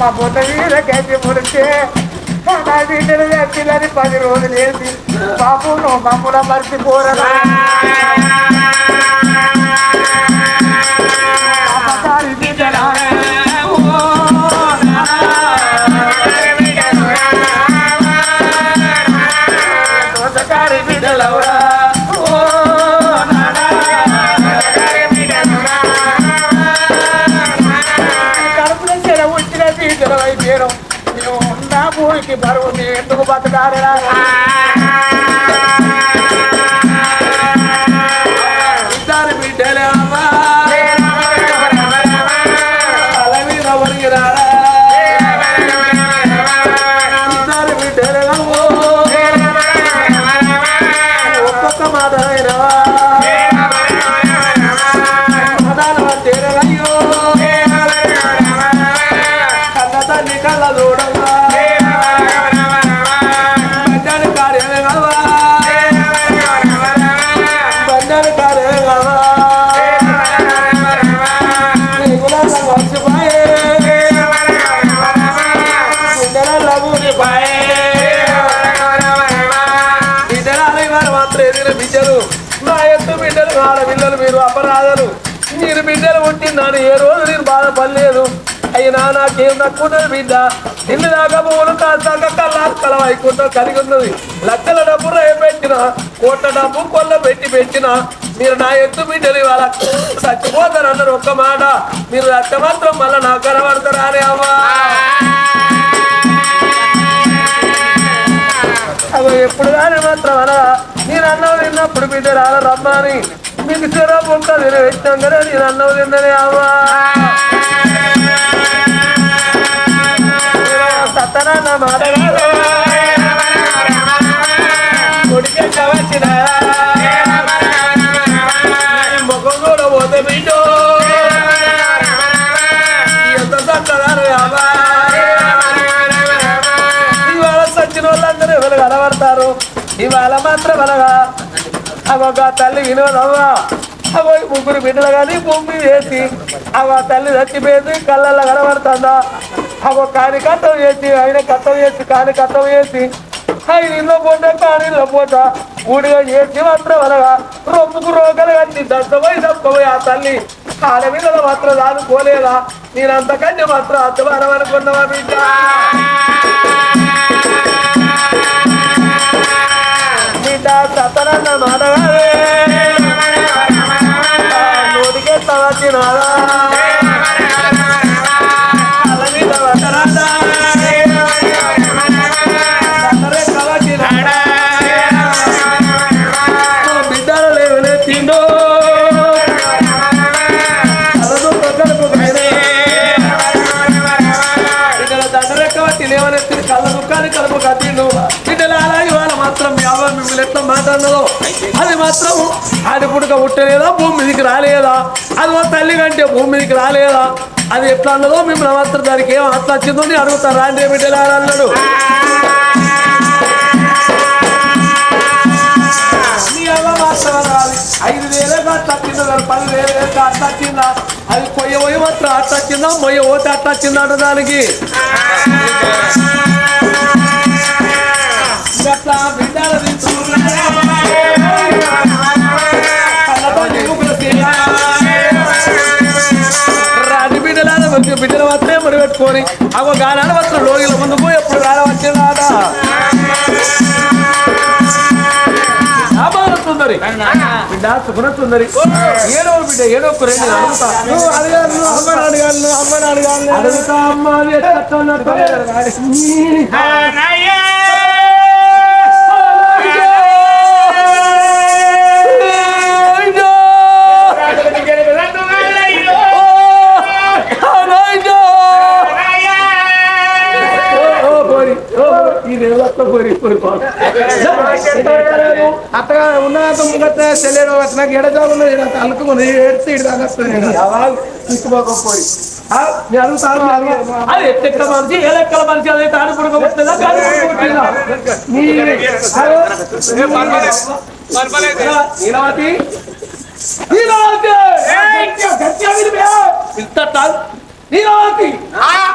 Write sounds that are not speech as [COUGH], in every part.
మా పొట్ట మీద గడ్డి ముడితే నా బిడ్డలు చచ్చిలని పది రోజులు వేసి బాబు నువ్వు మమ్మల్ని మర్చిపోరా అయిపోయారు మేము ఉన్న భూమికి బరువు మేము ఎందుకు కూతురు బిడ్డ. నిన్ను దాకా పూలు కాస్తాక కళ్ళ కల వైకుంఠం కలిగి ఉన్నది. లక్షల డబ్బు రే పెట్టిన కోట్ల డబ్బు కొల్ల పెట్టి పెట్టిన మీరు నా ఎత్తు బిడ్డలు ఇవాళ చచ్చిపోతారు అన్నారు ఒక్క మాట. మీరు రక్త మాత్రం మళ్ళీ నాకు కనబడతారా అని అమ్మా అవి ఎప్పుడు కానీ మాత్రం అలా? నేను అన్నం తిన్నప్పుడు బిడ్డ రాల రమ్మని? మీకు చెరపు బొక్క నేను పెట్టాం కదా నేను అన్నం తిన్ననే అమ్మా కనబడతారు ఇవాళ మాత్రం అనగా అవగా తల్లి వినోదవ్వా అవో ముగ్గురు బిడ్డలు కానీ భూమి వేసి అవ తల్లి చచ్చిపోయింది కళ్ళల్లో కనబడుతుందా? అవో కాని కట్టం చేసి ఆయన కట్టం చేసి కాని కట్టం చేసి ఆయన ఇల్లు పోతా కాని ఇల్లు పూట ఊడిగా చేసి మాత్రం అనగా రొమ్ముకు రోగలు కట్టి దత్తపోయి దప్పమై ఆ తల్లి. కాళ్ళ మీద మాత్రం దాదుకోలేదా నేనంతకంటే మాత్రం అద్దవారం అనుకున్నావా బిడ్డ? బిడ్డ సతనన్న మానవే మాత్రం అది పుడక పుట్టలేదా భూమి మీదకి రాలేదా? అది మా తల్లి కంటే భూమి మీదకి రాలేదా? అది ఎట్లా అన్నదో మిమ్మల్ని మాత్రం దానికి ఏం అట్లా వచ్చిందో నేను అడుగుతాను. రాండి బిడ్డలు అన్నాడు. ఐదు వేలే అట్లా వచ్చిందా పది వేలే అట్లా వచ్చిందా? అది పొయ్య పోయి మాత్రం అట్లా వచ్చిందా? మొయ్య పోతే అట్లా వచ్చిందా దానికి. అట్లా బిడ్డలు తింటున్నారా? మంచి బిడ్డలు మాత్రమే మరి పెట్టుకొని అవ గానాలు మాత్రం లోగిల ముందుకు ఎప్పుడు గాన వచ్చిందా సుందరి. బిడ్డ సుగుణ సుందరి. ఏడో బిడ్డ ఏడో ఒక రెండు అడుగుతా. నువ్వు అడగాలి ఇటు దాకా వస్తుంది యావాల్ తీసుకుపోకపోయి ఆ, నేను అడుగుతాను, నేను అడుగుతాను. అది ఎట్టెక్కడ మనిషి ఏ లెక్కల మనిషి అది తాడు పుడకపోతుందా కాదు పుడకపోతుందా? నీ నీలవతి నీలవతి గట్టిగా వినిపే. ఇంత తాగు. నీలవతి అయ్యో,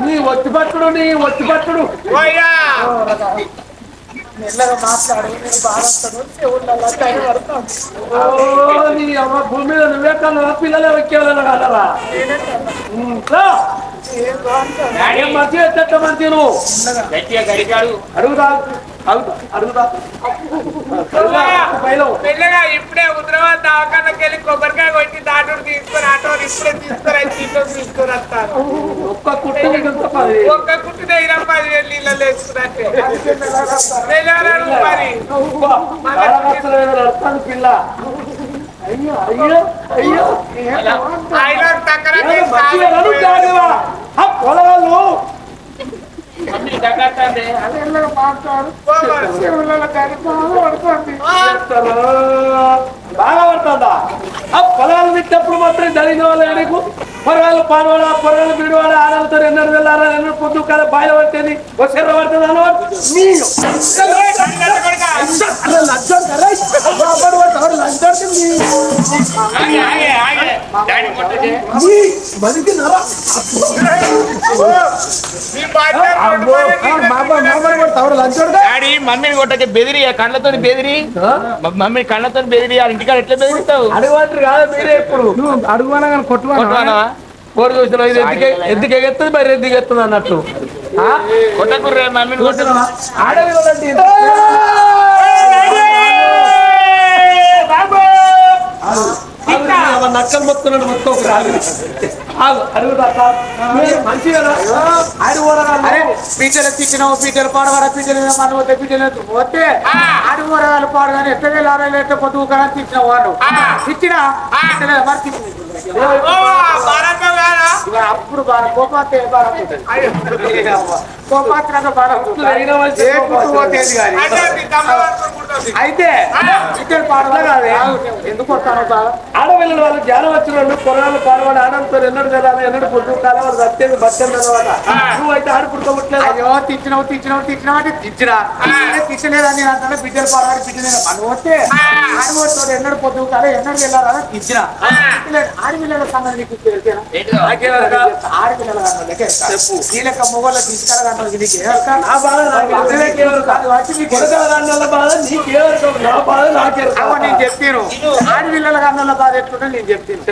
నీ ఒత్తి పట్టుడు నీ ఒత్తి పట్టుడు. మెల్లగా మాట్లాడు నేను బాధపడతాను చెవులలో టైం పడుతుంది ఓ, నీ అమ్మ భూమి మీద నువ్వే కన్నా పిల్లలే వచ్చేవాళ్ళ కదరా మంచిగా చెట్ట మంచి నువ్వు అడుగుతా మెల్లగా ఇప్పుడే హుద్రాబాద్ దవాఖానకి వెళ్ళి కొబ్బరికాయ కొట్టి దాటుడు తీసుకొని ఆటో ఇప్పుడే వచ్చి ఇంట్లో తీసుకొని వస్తాను ఒక్క కుట్టు పది. ఒక్క కుట్టు దగ్గర పదివేలు నీళ్ళు వేసుకున్నట్టే. మరి. పిల్ల. అయ్యో అయ్యో అయ్యో. ఆయన బాగా పడుతుంది? ఆ పొలాలు తిట్టినప్పుడు మాత్రం జరిగిన వాళ్ళు నీకు? పొరగాలు పానవాడ పొరగాలు బిడివాడ ఆడలతో ఎన్నడు వెళ్ళారా ఎన్నడు పొద్దు కాల బాయిల పట్టేది వచ్చారా పడుతుంది కదా. డాడీ మమ్మీని కొట్టకే బెదిరి కళ్ళతో బెదిరి. మమ్మీ కళ్ళతో బెదిరి ఆ ఇంటికాడ ఎట్లా బెదిరిస్తావు? అడగమంటారు కాదు మీరే ఇప్పుడు. నువ్వు కానీ కొట్టుమన్నా కొట్టవానవా? కోరి చూసిన ఇది ఎందుకు ఎందుకు ఎగెత్తుంది మరి ఎందుకు ఎత్తుంది అన్నట్టు? కొట్టకుర్రే ఆడవి నక్కలు మొత్తున్నాడు మొత్తం ఒక రాదు పీటలు తిట్టినావు పీటలు పాడవారా పీటలు మన వద్ద పీటలు పోతే ఆడి ఊరగాలు పాడగానే ఎట్ట వెళ్ళారా ఎట్ట పొద్దు కదా తిట్టిన వాళ్ళు తిట్టినా మరి. అప్పుడు బాగా కోపాతే బాగా కోపాత్రక బాగా అయిన మంచి ఏ గుర్తు పోతేది కానీ అయితే ఇద్దరు పాడదా కాదే. ఎందుకు వస్తాను ఆడపిల్లల వాళ్ళు జ్ఞానం వచ్చిన వాళ్ళు పొరాలు పాడవాడు ఆడంతో ఎన్నడు తెలాలి ఎన్నడు పొద్దు కాలం వాళ్ళు సత్యేది బట్టం అన్నమాట. నువ్వైతే ఆడు పుట్టుకోవట్లేదు అయ్యో తిచ్చినావు తిచ్చినావు తిచ్చినావు అంటే తిచ్చినా తిచ్చలేదని అంటే బిడ్డలు పాడాలి బిడ్డలేదు? అని పోతే ఆడబోతాడు ఎన్నడు పొద్దు కాదు ఎన్నడు వెళ్ళాలని తిచ్చినా ఆడపిల్లల సంగతి నీకు తెలిసేనా ఆడపిల్లల కన్నా చెప్పు. లెక్క మొగోళ్ళ తీసుకురా కన్నా నీకు ఏమక్క? నా బాధ నాకు కాబట్టి నీకు బాధ? నీకేమో నా బాధ నాకే చెప్పాను ఆడపిల్లల కన్నా బాధ ఎట్లుంటే నేను చెప్తాను.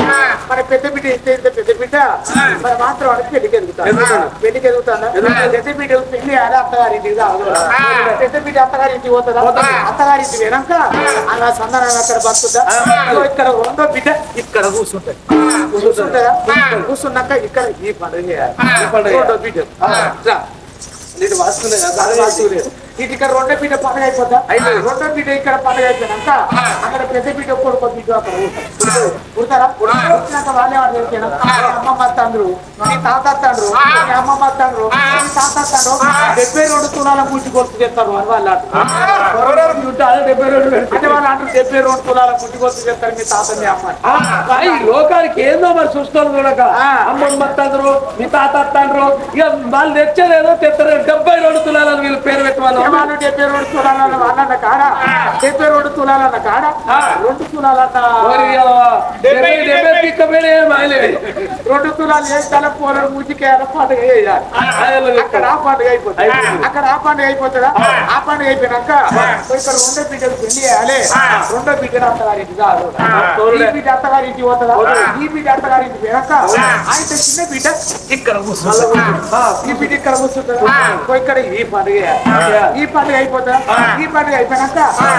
మరి పెద్ద బిడ్డ ఇంత ఇంత పెద్ద బిడ్డ మరి మాత్రం వాడికి పెళ్ళికి ఎదుగుతాను పెళ్ళికి ఎదుగుతాను పెద్ద బిడ్డ పెళ్ళి ఆడ అత్తగారింటికి రాదు పెద్ద బిడ్డ అత్తగారింటికి పోతుందా? అత్తగారింటికి పోయినాక అలా సందనాన్ని అక్కడ బతుకుతా ఇదిగో ఇక్కడ రెండో బిడ్డ ఇక్కడ కూర్చుంటది. కూర్చుంటుందా? కూర్చున్నాక ఇక్కడ ఈ పండుగ చేయాలి. ఈ పండుగ బిడ్డ రా. నీకు ఇది ఇక్కడ రెండో బిడ్డ పండుగ అయిపోతా రెండో బిడ్డ ఇక్కడ పండుగ అయిపోయినాక అక్కడ పెద్ద బిడ్డ కొడుకు అక్కడ పుట్టినాక వాళ్ళే తెలిసిన అమ్మమ్మ తండ్రు మీ తాత తండ్రు మీ అమ్మమ్మ తండ్రు మీ తాత తండ్రు డెబ్బై రెండు తులాల ముట్టి కొడుకు చేస్తారు అని వాళ్ళు అంటారు. డెబ్బై రెండు. అంటే వాళ్ళు అంటారు డెబ్బై రెండు తులాల ముట్టి కొడుకు చేస్తారు మీ తాత మీ అమ్మ ఈ లోకానికి ఏందో మరి చూస్తాను చూడక. అమ్మమ్మ తండ్రు మీ తాత తండ్రు ఇక వాళ్ళు తెచ్చేది ఏదో తెస్తారు డెబ్బై రెండు తులాలని వీళ్ళు పేరు పెట్టమని ఏమన్నా డెబ్బై రెండు తులాలన్న వాళ్ళన్న కాడ? డెబ్బై రెండు తులాలన్న కాడ? రెండు తులాలన్న. రెండు తులాలు వేస్తాల పోలరు ముజికేయాల పండుగ వేయాలి. అక్కడ ఆ పండుగ అయిపోతుంది అక్కడ ఆ పండుగ అయిపోతుందా? ఆ. పండుగ అయిపోయినాక ఇక్కడ రెండో బిడ్డలు పెళ్ళి చేయాలి. రెండో బిడ్డ అత్తగారింటి కాదు. ఈ బిడ్డ అత్తగారింటి పోతుందా? ఈ బిడ్డ అత్తగారింటి పోయాక ఆయన చిన్న బిడ్డ ఇక్కడ ఈ బిడ్డ ఇక్కడ కూర్చుంటుందా. ఇక్కడ ఈ పండుగ. ఈ పండుగ అయిపోతుందా ఈ పండుగ అయిపోయినాక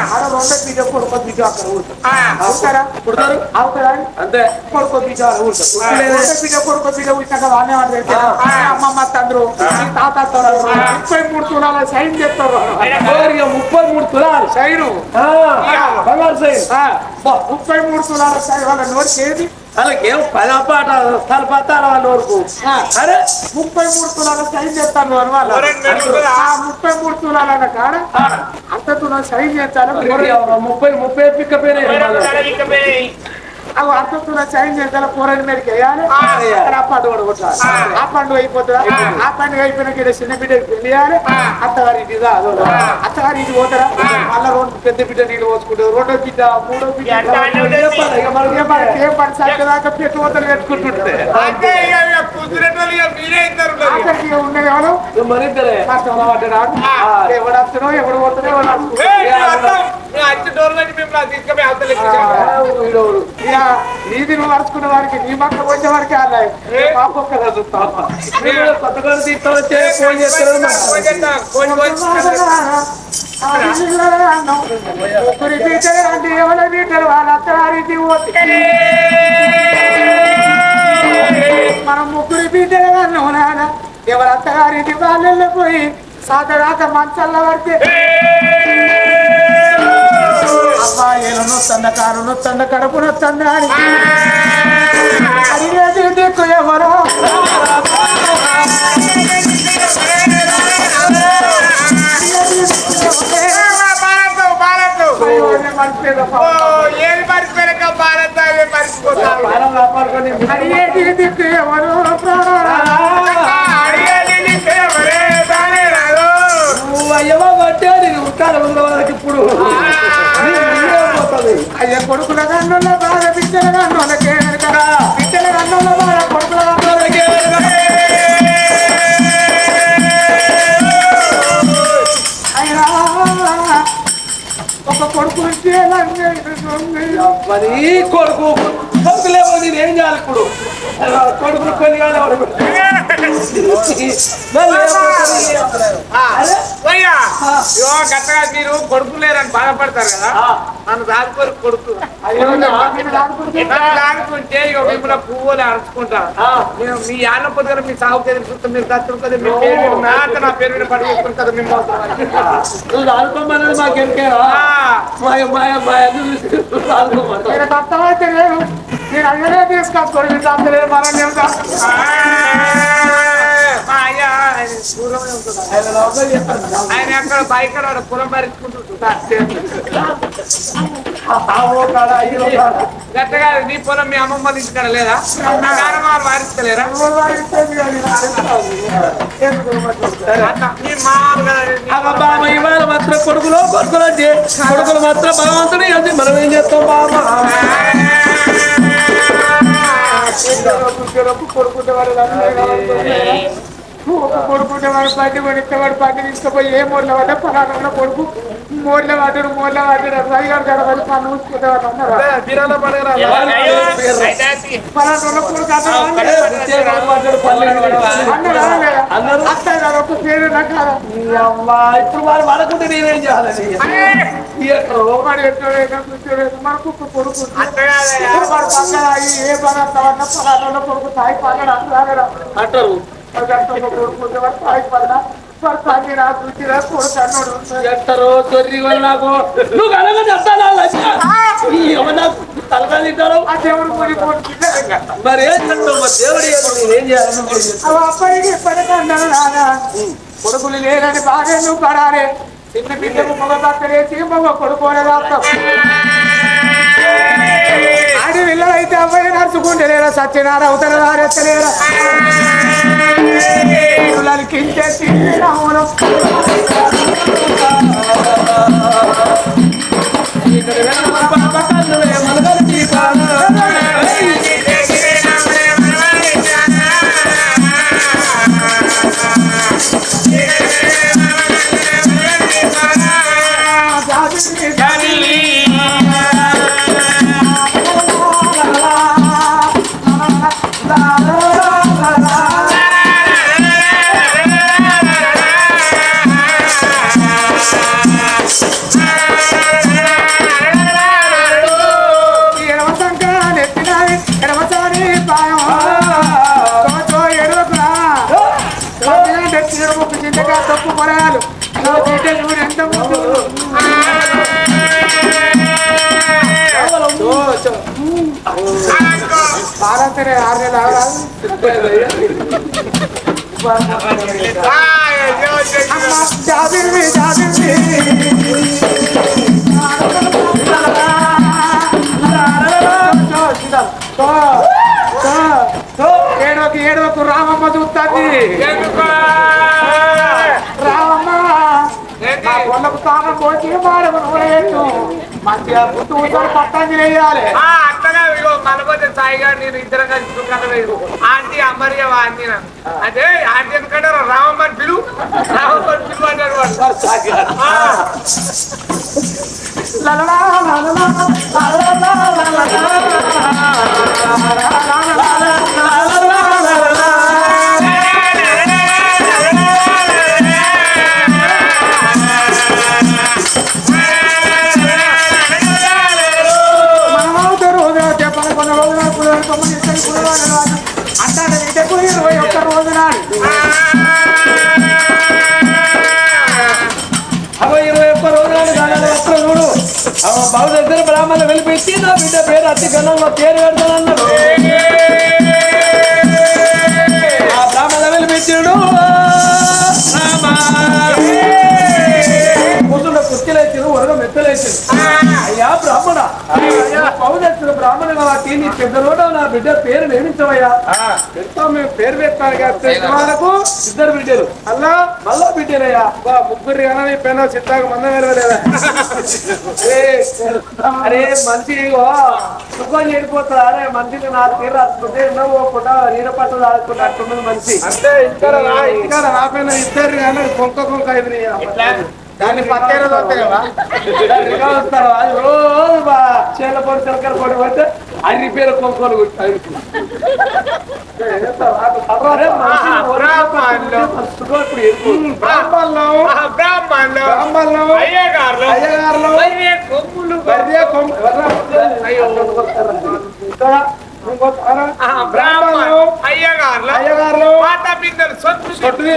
ఆడ రెండో బిడ్డ కొడుకో బిడ్డ అక్కడ కూర్చుంటుంది అవుతారా? పుడతారు అవుతారా? అంతే. కొడుకో బిడ్డ ఆడ కూర్చుంటుంది రెండో బిడ్డ కొడుకో బిడ్డ కూర్చున్నాక వాళ్ళే వాళ్ళు అమ్మమ్మ తండ్రు తాత ముప్పై మూడు తులాల సైన్ చెప్తారు ముప్పై మూడు తులాలు. సైను. బంగారు సైన్. ముప్పై మూడు తులాల సైన్. వాళ్ళ నోటికి ఏది? వాళ్ళకి ఏం పని పాట తలపత్తారు వాళ్ళ వరకు అరే ముప్పై మూడు తులాల సైన్ చెప్తాను అని వాళ్ళు ఆ ముప్పై మూడు తులాల కాడ అంత తులాల సైన్ చేస్తాను ముప్పై ముప్పై పిక్క పేరే అవి అర్థంతో సైన్ చేయాలి కూరని మీదకి. వేయాలి అక్కడ ఆ పండుగ కూడా కొట్టాలి ఆ పండుగ అయిపోతుందా? ఆ. పండుగ అయిపోయినాక చిన్న బిడ్డకి పెళ్ళి చేయాలి. అత్తగారి ఇంటి కాదు అత్తగారి ఇంటి పోతారా? మళ్ళా రెండు పెద్ద బిడ్డ నీళ్ళు పోసుకుంటారు. రెండో బిడ్డ మూడో బిడ్డ ఏం పని సాధ్యదాకా పెట్టు పోతలు పెట్టుకుంటుంటే ఇక ఉన్నది ఎవరు? ఎవడు వస్తున్నావు ఎవడు పోతున్నావు ఎవడు డోర్ పెట్టి మిమ్మల్ని తీసుకుపోయి అవతల నీది నువ్వు అరుచుకున్న వారికి నీ వచ్చే వారికి అలా మా పక్క చదువుతావు కొత్తగా తీసుకొచ్చే ఫోన్ చేస్తారు ఫోన్ చేద్దాం. ఫోన్ ఫోన్ ముగ్గురి టీచర్ అంటే ఎవరి టీచర్ వాళ్ళ అత్తగారికి మనం ముగ్గురి టీచర్ అన్నాం నాన్న. ఎవరి అత్తగారికి పోయి సాధరాక మంచల్లో పడితే అబ్బాయిలు నొత్తంద కారు నొత్తంద కడుపు నొత్తంద అని అడిగేది దిక్కు ఎవరో ఏది మర్చిపోయాక భారత్ మర్చిపోతాను అడిగేది దిక్కు ఎవరో? అయ్యవా పట్టే నేను ఉంటాను ముందు వాళ్ళకి ఇప్పుడు. అయ్య కొడుకుల గన్నుల బాధ పిచ్చల గన్నులకే వెనక. పిచ్చల గన్నుల బాధ కొడుకుల గన్నులకే. అయ్యా, ఒక కొడుకు మరి కొడుకు కొడుకు లేవు నేను ఏం చేయాలి ఇప్పుడు? కొడుకులు కొన్ని కాదు పోయ్యా. ఇగో గట్టగా మీరు కొడుకు లేరని బాధపడతారు కదా? నన్ను దాచుకోరు కొడుకు. అయ్యో దాచుకుంటే ఇక? మిమ్మల్ని పువ్వులు అరుచుకుంటా. నేను మీ యాన్న పొద్దున మీ సాగు తెలుసుకుంటా మీరు దత్తు కదా మీ పేరు నా పేరు మీద పడి చేసుకుని కదా మిమ్మల్ని నువ్వు దాడుకోమన్నది మాకెందుకేరా మాయ మాయ మాయ దాడుకోమన్నా నేను దత్తమైతే లేదు నేను? అయ్యనే తీసుకొచ్చుకోండి మీరు దత్తలేదు నేను దత్త- మా అయ్య ఆయన ఎక్కడ ఉంటాడు. ఆయన అక్కడ బైక్ వాడు గట్టగా నీ పొలం మీ అమ్మమ్మ తీసుకడ లేదా నా నాన్నమ్మ వాళ్ళు వారిస్తలేరా ఇవాళ మాత్రం కొడుకులో కొడుకులు కొడుకులు మాత్రం భగవంతుడు అది మనం ఏం చేస్తాం బాబా కొడుకుంటే వాళ్ళు అందరూ కావాలి. ఒక కొడుకుంటే వాడు బండి కొనిస్తే వాడు బండి తీసుకుపోయి ఏ మూల వాడ పలానా కొడుకు. మూల వాడు మూల వాడు రైగాడు గడవాలి పని ఊసుకుంటే వాడు అన్నారు? పలానా కొడుకు అన్నారు? అన్నారు? ఒక పేరు రకాల ఇప్పుడు వాళ్ళు పడకుంటే నేనేం చేయాలని? మనకు కొడుకు ఏ పని పలానా కొడుకు తాయి అంటారు. ఎట్టరో తొర్రి నాకు. నువ్వు కనుక చెప్తాను నాకు తలగా తింటారు. మరి ఏం చెప్తావు? మరి దేవుడు ఏమో నేనేం చేయాలని కూడా చెప్పు. కొడుకులు లేరని బాగా నువ్వు పడాలి? చిన్న బిడ్డకు మగ పక్కలేసి మగ కొడుకోనే రాస్తాం ఆడి పిల్లలైతే అబ్బాయి నడుచుకుంటే లేరా సత్యనారాయణ అవతల వారెత్తలేరా పిల్లలకి జాబిర్వి జాబిర్వి తో, తో, రామమ్మ చూస్తాంది రామమ్మ నా పొలకు తానం పోసి మాడకు నూనెట్టు మంచిగా పుట్టు కూర్చొని ఇగో మనపోతే సాయిగా నేను ఇద్దరం కలిసి దుకాణం ఆంటీ అమ్మరిగా ఆంటీ నన్ను అదే ఆంటీ ఎందుకంటే రామమ్మని పిలు రామమ్మని పిలు అన్నాడు వాడు అతి ఘనంగా పేరు పెడతానన్నాడు ఆ బ్రాహ్మణ వెళ్ళిపెట్టాడు కూర్చున్న కుర్చీలేసాడు వరద మెత్తలేసాడు అయ్యా బ్రాహ్మణ. పౌదక్షుడు బ్రాహ్మణ కాబట్టి నీ పెద్ద నోట నా బిడ్డ పేరు నేమించవయ్యా ఎంతో మేము పేరు పెట్టాను వరకు ఇద్దరు బిడ్డలు. అల్లా మళ్ళా బిడ్డలయ్యా. బా ముగ్గురు కానీ పెన్న చిత్తాకు మందం వెళ్ళలేదా [LAUGHS] అరే మంచి సుఖం చేరిపోతుంది అరే మంచిగా నా తీరు రాసుకుంటే ఎన్నో పోకుండా నీడ పట్టు రాసుకుంటే అట్టున్నది మనిషి. అంటే ఇక్కడ రా ఇక్కడ రాపోయిన ఇద్దరు కానీ కొంక కొంక ఇది దాన్ని అది రోజు బా. చేల పొడి చిలకర పొడి పడితే అన్ని పేరు బ్రాహ్మణులు. అయ్యగారులు. అయ్యగారులు. కొమ్ములు. కొమ్ము అయ్యో. అయ్యగారులు? అయ్యగారులు మాట బిడ్డలు సొత్తు కొట్టుది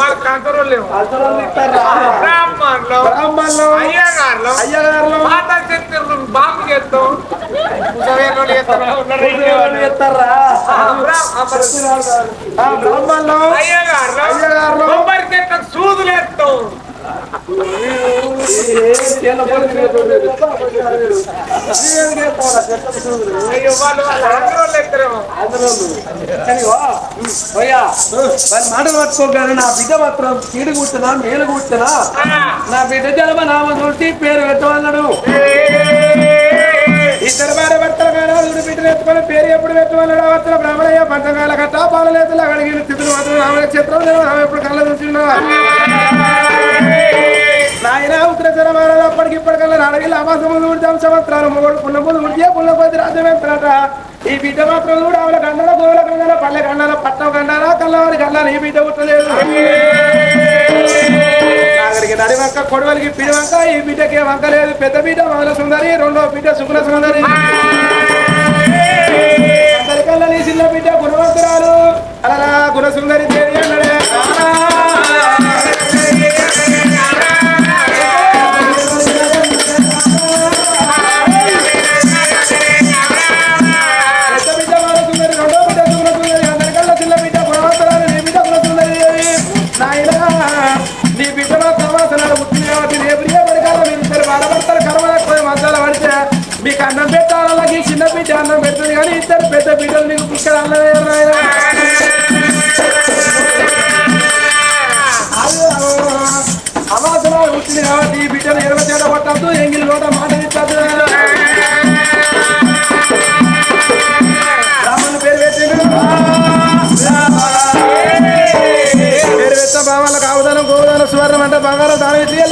వాళ్ళ ఇస్తారా? బ్రాహ్మణులు. అయ్యగారులు. అయ్యగారులు. మాట శక్తులు బాగు చేస్తాం. బ్రాహ్మణులం. అయ్యగారులు. కొబ్బరి చెట్లకు సూదులు వేస్తాం. చేల పొడి మాటలు పట్టుకోగానే నా బిడ్డ మాత్రం కీడు కూర్చున్నా మేలు కూర్చున్నా నా బిడ్డ జన్మ నామ చూసి పేరు పెట్టమన్నాడు ఇద్దరు భార్య భర్తల మేడాలు బిడ్డలు ఎత్తుకొని పేరు ఎప్పుడు పెట్టమన్నాడు వచ్చిన బ్రాహ్మణయ్య పంచకాల కట్ట పాలలేతలు అడిగిన స్థితులు మాత్రం రామ చిత్రం ఆమె ఎప్పుడు కళ్ళ చూసినా నాయన ఉత్తర జనమానాలు అప్పటికి ఇప్పటికల్లా అడవిలో అమాసము నూరు సంవత్సరాలు మూడు పుల్ల ముందు ఉంటే పుల్ల కొద్ది రాజ్యం ఈ బిడ్డ మాత్రం కూడా ఆవిడ గండాల గోవుల గండాల పల్లె గండాల పట్టం గండాలా కల్లవారి గండాల ఈ బిడ్డ పుట్టలేదు. అక్కడికి నడి కొడవలికి పిడివంక ఈ బిడ్డకి వంక లేదు. పెద్ద బిడ్డ మగల సుందరి రెండో బిడ్డ సుకుల సుందరి. అందరికల్లా నీ చిన్న బిడ్డ గుణవంతురాలు. అలా గుణసుందరి దేవి నీ బిడ్డ మా సమాసనాలు పుట్టింది కాబట్టి రేపు రేపటి కాలం మీరు ఇద్దరు బాధపడతారు కర్మలకు మధ్యలో పడితే మీకు అన్నం పెట్టాలకి చిన్న బిడ్డ అన్నం పెడుతుంది కానీ ఇద్దరు పెద్ద బిడ్డలు మీకు పుష్కర అన్నం వేయరు అమాసనాలు పుట్టింది కాబట్టి ఈ బిడ్డను ఎరవ చేత పట్టద్దు ఎంగిలి నోట বাগারে দাঁড়িয়ে দিয়ে